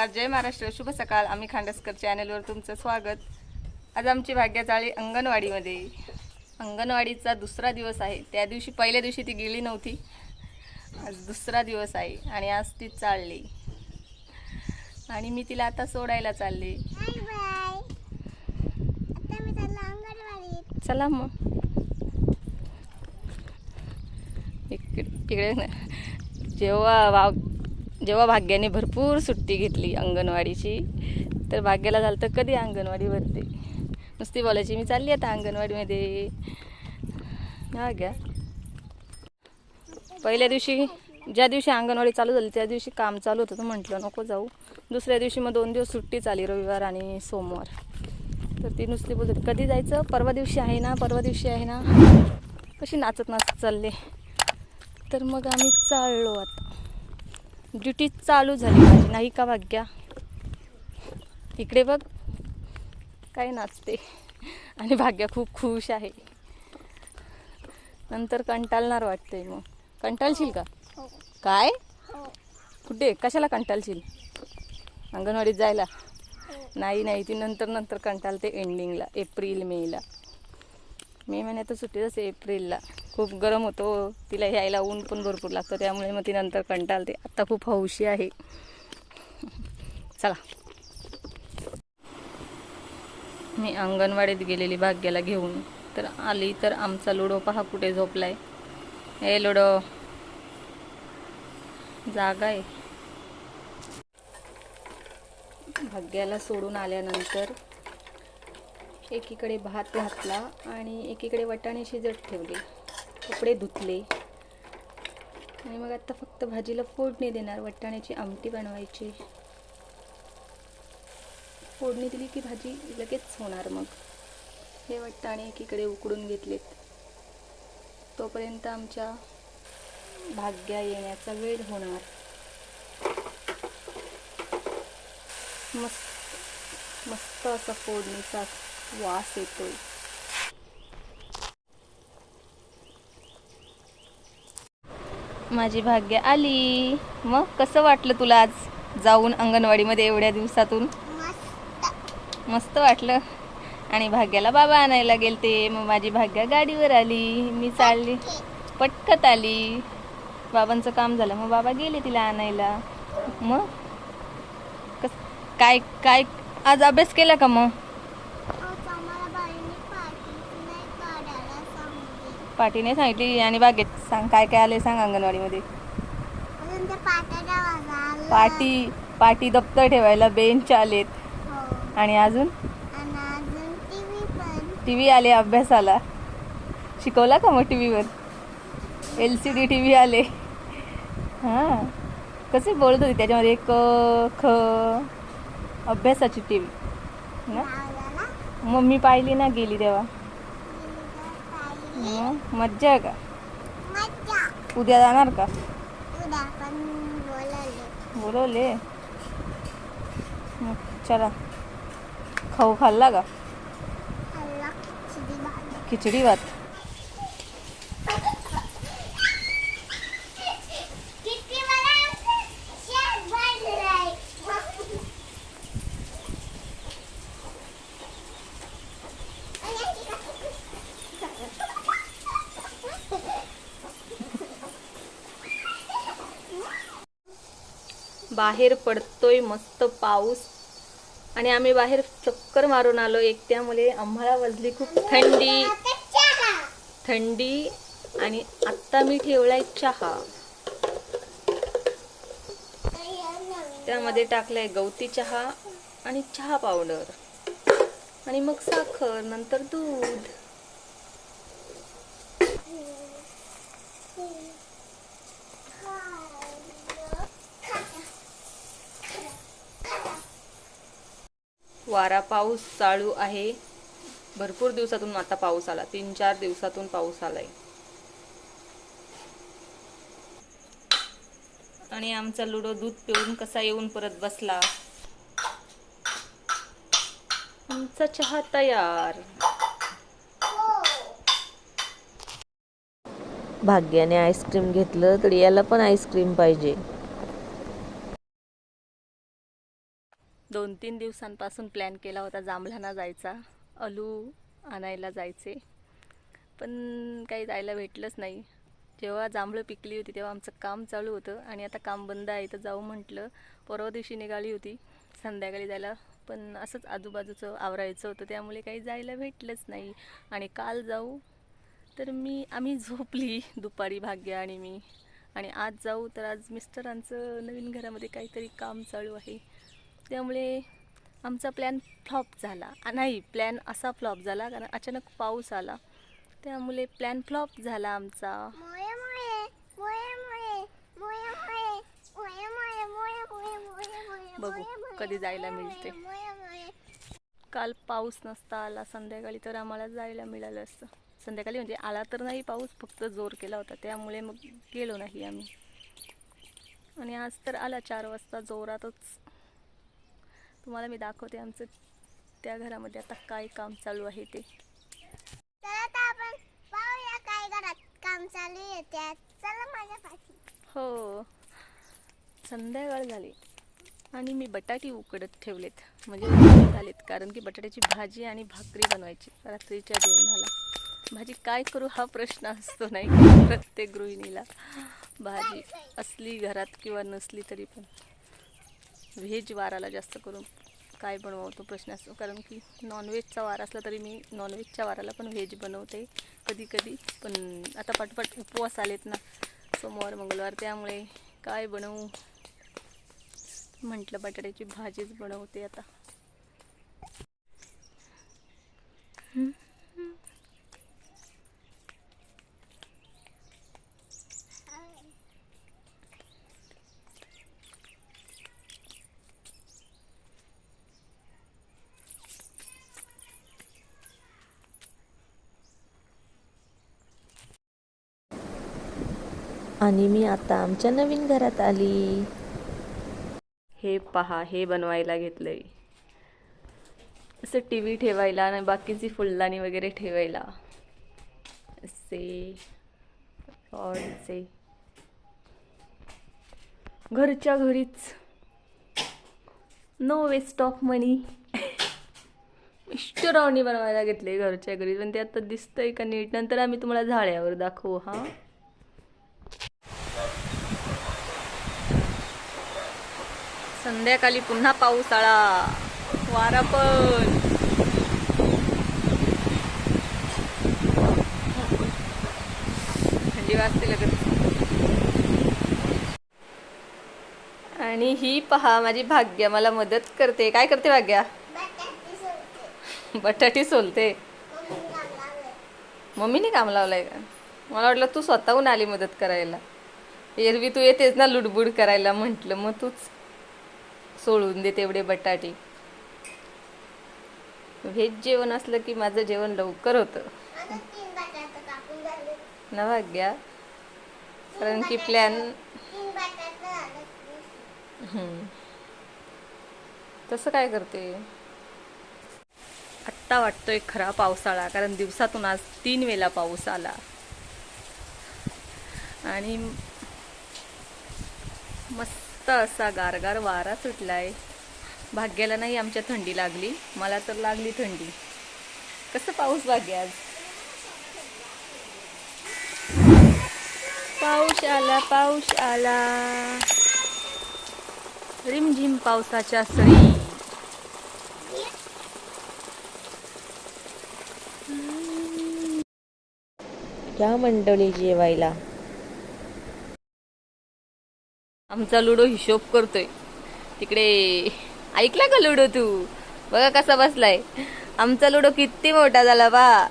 नमस्कार. जय महाराष्ट्र. शुभ सकाळ. आम्ही खांडसकर चॅनलवर तुमचं स्वागत. आज आमची भाग्याचाळी अंगणवाडीमध्ये. अंगणवाडीचा दुसरा दिवस आहे. त्या दिवशी पहिल्या दिवशी ती गेली नव्हती. आज दुसरा दिवस आहे आणि आज ती चालली. आणि मी तिला आता सोडायला चालले. चला मग. इकडे तिकडे ना जेव्हा वाव जेव्हा भाग्याने भरपूर सुट्टी घेतली अंगणवाडीची तर भाग्याला झालं तर कधी अंगणवाडी भरते? नुसती बोलायची मी चालली आता अंगणवाडीमध्ये. हा घ्या पहिल्या दिवशी ज्या दिवशी अंगणवाडी चालू झाली त्या दिवशी काम चालू होतं. तर म्हटलं नको जाऊ. दुसऱ्या दिवशी मग दोन दिवस सुट्टी चाली रविवार आणि सोमवार. तर ती नुसती बोलत कधी जायचं? परवा दिवशी आहे ना परवा दिवशी आहे ना. कशी नाचत नाचत चालले. तर मग आम्ही चाललो आता. ड्युटी चालू झाली माझी. नाही का भाग्या? इकडे बघ. काय नाचते. आणि भाग्या खूप खुश आहे. नंतर कंटाळणार वाटतंय मग. कंटाळशील का? हो. काय? हो. कुठे? कशाला कंटाळशील? अंगणवाडीत जायला? हो. नाही नाही. ती नंतर नंतर कंटाळते एंडिंगला एप्रिल मेला. मे महिन्यात सुट्टी असते एप्रिलला. खूप गरम होतो. तिला यायला ऊन पण भरपूर लागतं. त्यामुळे मग ती नंतर कंटाळते. आत्ता खूप हौशी आहे. चला. मी अंगणवाडीत गेलेली भाग्याला घेऊन. तर आली तर आमचा लुडो पहा कुठे झोपलाय. हे लुडो. जागा आहे. भाग्याला सोडून आल्यानंतर एकीकडे भात घातला आणि एकीकडे वटाणे शिजत ठेवले. कपडे धुतले. आणि मग आता फक्त भाजीला फोडणी देणार वटाण्याची आमटी बनवायची. फोडणी दिली की भाजी लगेच होणार मग. हे वटाणे एकीकडे उकडून घेतलेत. तोपर्यंत आमच्या भाग्या येण्याचा वेळ होणार. मस्त मस्त असा फोडणीचा वास येतोय. माझी भाग्य आली. मग कसं वाटलं तुला आज जाऊन अंगणवाडीमध्ये एवढ्या दिवसातून? मस्त. मस्त वाटलं. आणि भाग्याला बाबा आणायला गेलते. मग माझी भाग्या गाडीवर आली. मी चालली. पटकत आली. बाबांचं काम झालं. मग बाबा गेले तिला आणायला. मग? कस काय काय आज अभ्यास केला का मग आज आम्हाला बाईने पाठी नाही काढायला सांगितले पाटीने सांगितली. आणि बागेत सांग काय काय आले सांग अंगणवाडीमध्ये. पाटी पाटी दप्तर ठेवायला बेंच आलेत. हो. आणि अजून? टी व्ही आले अभ्यासाला. शिकवला का मग टी व्हीवर L C D T V आले. हां. कसे बोलत होती त्याच्यामध्ये क ख अभ्यासाची टी व्ही ना? लावला ना मग मी पाहिली ना गेली तेव्हा. मग मज्जा आहे का? मज्जा उद्या जाणार का? उद्या पण बोलवले. मग चला. खाऊ खाल्ला का? खिचडी भात किती मला शेत बांधलाय बाहेर पडतोय मस्त पाऊस. आणि आम्ही बाहेर चक्कर मारून आलो एक त्यामुळे आम्हाला वाजली खूप थंडी. थंडी आणि आत्ता मी ठेवलाय चहा. त्यामध्ये टाकलाय गवती चहा आणि चहा पावडर. आणि मग साखर नंतर दूध. वारा पाऊस चालू आहे. भरपूर दिवसातून आता पाऊस आला. तीन चार दिवसातून पाऊस आलाय. आणि आमचा लुडो दूध पिऊन कसा येऊन परत बसला? आमचा चहा तयार. भाग्याने आईस्क्रीम घेतलं तर याला पण आईस्क्रीम पाहिजे. दोन तीन दिवसांपासून प्लॅन केला होता जांभळाना जायचा. अलू आणायला जायचे. पण काही जायला भेटलंच नाही. जेव्हा जांभळं पिकली होती तेव्हा आमचं काम चालू होतं आणि आता काम बंद आहे तर जाऊ म्हटलं. परवा दिवशी निघाली होती संध्याकाळी जायला. पण असंच आजूबाजूचं आवरायचं होतं त्यामुळे काही जायला भेटलंच नाही. आणि काल जाऊ तर मी आम्ही झोपली दुपारी भाग्य आणि मी. आणि आज जाऊ तर आज मिस्टरांचं नवीन घरामध्ये काहीतरी काम चालू आहे. त्यामुळे आमचा प्लॅन फ्लॉप झाला. नाही प्लॅन असा फ्लॉप झाला कारण अचानक पाऊस आला. त्यामुळे प्लॅन फ्लॉप झाला आमचा. बघू कधी जायला मिळते. काल पाऊस नसता आला संध्याकाळी तर आम्हाला जायला मिळालं असतं. संध्याकाळी म्हणजे आला तर नाही पाऊस फक्त जोर केला होता. त्यामुळे मग गेलो नाही आम्ही. आणि आज तर आला चार वाजता जोरातच. तुम्हाला मी दाखवते आमचं त्या घरामध्ये आता काय काम चालू आहे ते. हो. संध्याकाळ झाली आणि मी बटाटी उकडत ठेवलेत. म्हणजे उकडत झालेत कारण की बटाट्याची भाजी आणि भाकरी बनवायची. रात्रीच्या जेवणाला. भाजी काय करू हा प्रश्न असतो नाही प्रत्येक गृहिणीला. भाजी असली घरात किंवा नसली तरी पण. व्हेज वाराला जास्त करून काय बनवतो प्रश्न असतो. कारण की नॉनव्हेजचा वार असला तरी मी नॉनव्हेजच्या वाराला पण व्हेज बनवते. कधी कधी पण आता पटपट उपवास आलेत ना सोमवार मंगळवार त्यामुळे काय बनवू? म्हटलं बटाट्याची भाजीच बनवते आता. आणि मी आता आमच्या नवीन घरात आली. हे पहा हे बनवायला घेतलंय. असं टी व्ही ठेवायला आणि बाकीची फुलदाणी वगैरे ठेवायला. असे से घरच्या घरीच. नो वेस्ट ऑफ मनी मिस्टरावनी बनवायला घेतले घरच्या घरी पण ते आता दिसतंय का नीट? नंतर आम्ही तुम्हाला झाड्यावर दाखवू हां? संध्याकाळी पुन्हा पाऊस आला वारा पण. थंडी वाजते लगेच. आणि ही पहा माझी भाग्य मला मदत करते. काय करते भाग्या? बटाटी सोलते. काम मम्मीने काम लावलंय का? मला वाटलं तू स्वतःहून आली मदत करायला. एरवी तू येतेच ना लुडबुड करायला म्हटलं मग तूच सोडून दे तेवढे बटाटे. व्हेज जेवण असलं की माझं जेवण लवकर होतं. आता तीन बटाटे कापून झाले ना भाग्या. कारण की प्लॅन तसं काय करते? आत्ता वाटतोय खरा पावसाळा कारण दिवसातून आज तीन वेळा पाऊस आला. आणि मस्त असा गारगार वारा सुटलाय. भाग्याला नाही आमच्या थंडी लागली मला तर लागली थंडी. कसं पाऊस भाग्य आज? पाऊस आला पाऊस आला. रिमझिम पावसाच्या सरी. या मंडळी जेवायला. आमचा लुडो हिशोब करतोय. तिकडे ऐकला का लुडो तू? बघा कसा बसलाय. आमचा लुडो किती मोठा झाला बा.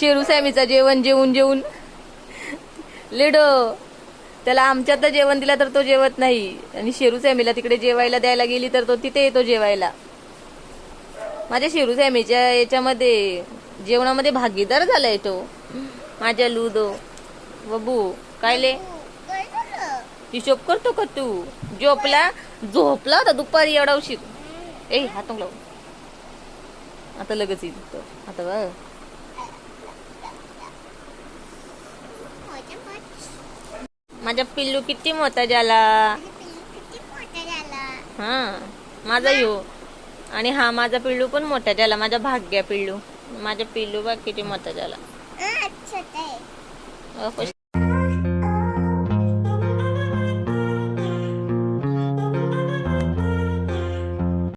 शेरू सॅमीचा जेवण जेवून जेवून. लुडो. त्याला आमच्यात जेवण दिला तर तो जेवत नाही. आणि शेरू सॅमीला तिकडे जेवायला द्यायला गेली तर तो तिथे येतो जेवायला. माझ्या शेरू सॅमीच्या याच्यामध्ये जेवणामध्ये भागीदार झालाय तो. माझ्या लुडो. बबू काय ले? हिशोब करतो का तू? झोपला? झोपला होता दुपारी एवढा उशीर. ए हात लाव आता लगेच येईल. आता बघ. मोठं मोठं माझा पिल्लू किती मोठा झाला. हा माझा यो. आणि हा माझा पिल्लू पण मोठा झाला. माझा भाग्य पिल्लू. माझा पिल्लू बघ किती मोठा झाला.